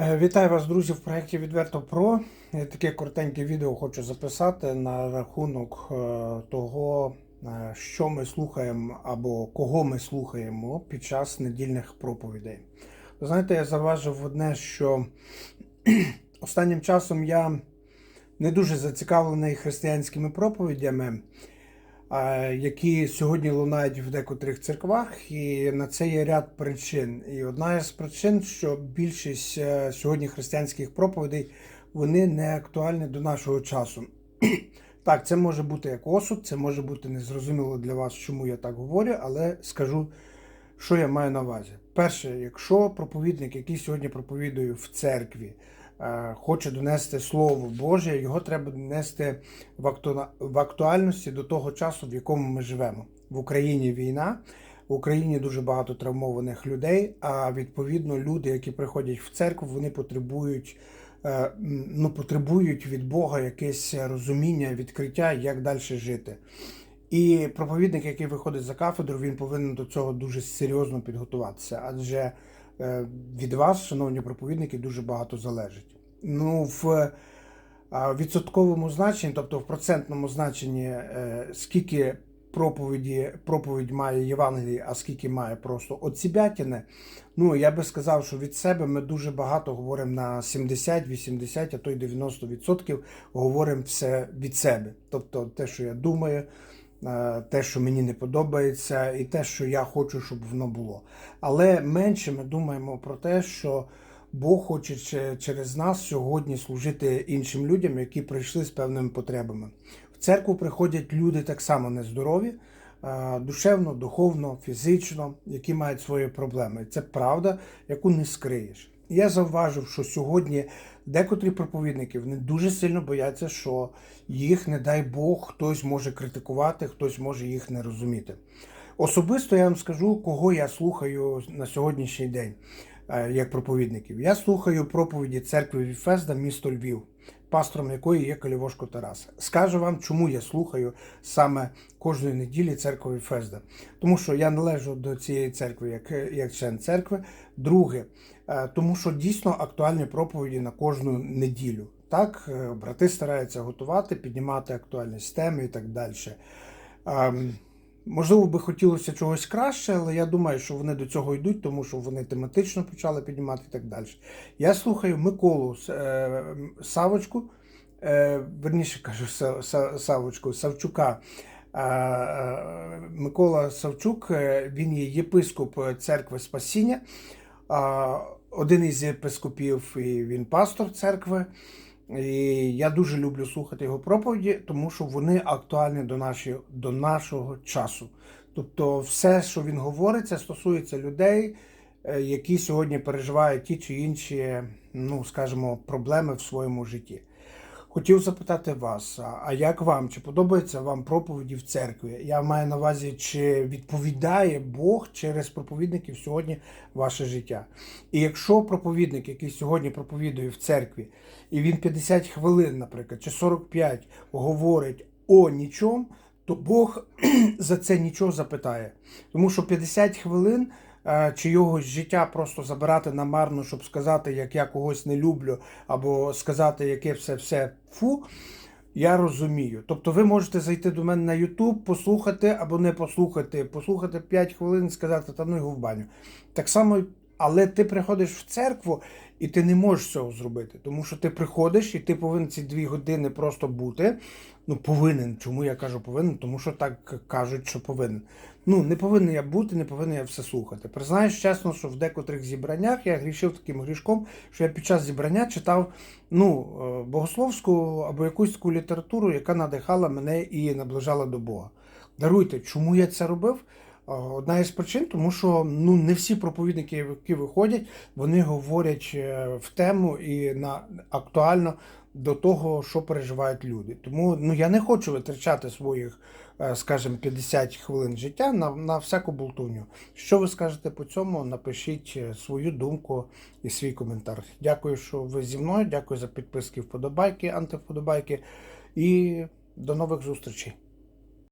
Е, Вітаю вас, друзі, в проєкті Відверто Про. Я Таке коротеньке відео хочу записати на рахунок е, того, е, що ми слухаємо або кого ми слухаємо під час недільних проповідей. Ви знаєте, я заважив одне, що останнім часом я не дуже зацікавлений християнськими проповідями, які сьогодні лунають в декотрих церквах, і на це є ряд причин. І одна із причин, що більшість е, сьогодні християнських проповідей вони не актуальні до нашого часу. Так, це може бути як осуд, це може бути незрозуміло для вас, чому я так говорю, але скажу, що я маю на увазі. Перше, якщо проповідник, який сьогодні проповідує в церкві, хоче донести Слово Боже, його треба донести в, акту... актуальності до того часу, в якому ми живемо. В Україні війна, в Україні дуже багато травмованих людей. А відповідно, люди, які приходять в церкву, вони потребують. е, Ну, потребують від Бога якесь розуміння, відкриття, як далі жити. І проповідник, який виходить за кафедру, він повинен до цього дуже серйозно підготуватися, адже е, від вас, шановні проповідники, дуже багато залежить. Ну, в відсотковому значенні, тобто в процентному значенні, е, скільки проповіді, проповідь має Євангелії, а скільки має просто отсібятіне, ну я би сказав, що від себе ми дуже багато говоримо на 70, 80, а то й 90% говоримо все від себе. Тобто те, що я думаю, е, те, що мені не подобається, і те, що я хочу, щоб воно було. Але менше ми думаємо про те, що Бог хоче через нас сьогодні служити іншим людям, які прийшли з певними потребами. В церкву приходять люди так само нездорові, е, душевно, духовно, фізично, які мають свої проблеми. Це правда, яку не скриєш. Я завважив, що сьогодні декотрі проповідники вони дуже сильно бояться, що їх, не дай Бог, хтось може критикувати, хтось може їх не розуміти. Особисто я вам скажу, кого я слухаю на сьогоднішній день як проповідників. Я слухаю проповіді церкви Віфезда, місто Львів, пастором якої є Калівошко Тарас. Скажу вам, чому я слухаю саме кожної неділі церкви Віфезда. Тому що я належу до цієї церкви як, як член церкви. Друге, е, тому що дійсно актуальні проповіді на кожну неділю. Так, е, брати стараються готувати, піднімати актуальність теми і так далі. Можливо, би хотілося чогось краще, але я думаю, що вони до цього йдуть, тому що вони тематично почали піднімати і так далі. Я слухаю Миколу е, Савочку, е, верніше кажу Са- Са- Савочку, Савчука. Е, Микола Савчук, він є єпископ церкви Спасіння, один із єпископів, і він пастор церкви. І я дуже люблю слухати його проповіді, тому що вони актуальні до, нашої, до нашого часу. Тобто, все, що він говорить, це стосується людей, е, які сьогодні переживають ті чи інші, ну скажімо, проблеми в своєму житті. Хотів запитати вас, а- як вам? Чи подобаються вам проповіді в церкві? Я маю на увазі, чи відповідає Бог через проповідників сьогодні ваше життя? І якщо проповідник, який сьогодні проповідує в церкві, і він 50 хвилин, наприклад, чи 45 говорить о нічому, то Бог за це нічого запитає. Тому що 50 хвилин е, чи його життя просто забирати намарно, щоб сказати, як я когось не люблю, або сказати, яке все все фу. Я розумію. Тобто ви можете зайти до мене на YouTube, послухати або не послухати, послухати 5 хвилин і сказати, та ну його в баню. Так само, але ти приходиш в церкву і ти не можеш цього зробити. Тому що ти приходиш і ти повинен ці дві години просто бути. Ну, повинен. Чому я кажу повинен? Тому що так кажуть, що повинен. Ну, не повинен я бути, не повинен я все слухати. Признаюсь чесно, що в декотрих зібраннях я грішив таким грішком, що я під час зібрання читав ну, е, богословську або якусь таку літературу, яка надихала мене і наближала до Бога. Даруйте, чому я це робив? Е, Одна із причин, тому що ну не всі проповідники, які виходять, вони говорять е, в тему і на актуально до того, що переживають люди. Тому ну я не хочу витрачати своїх, е, скажімо, 50 хвилин життя на, на всяку болтуню. Що ви скажете по цьому? Напишіть свою думку і свій коментар. Дякую, що ви зі мною. Дякую за підписки, вподобайки, антивподобайки. І до нових зустрічей.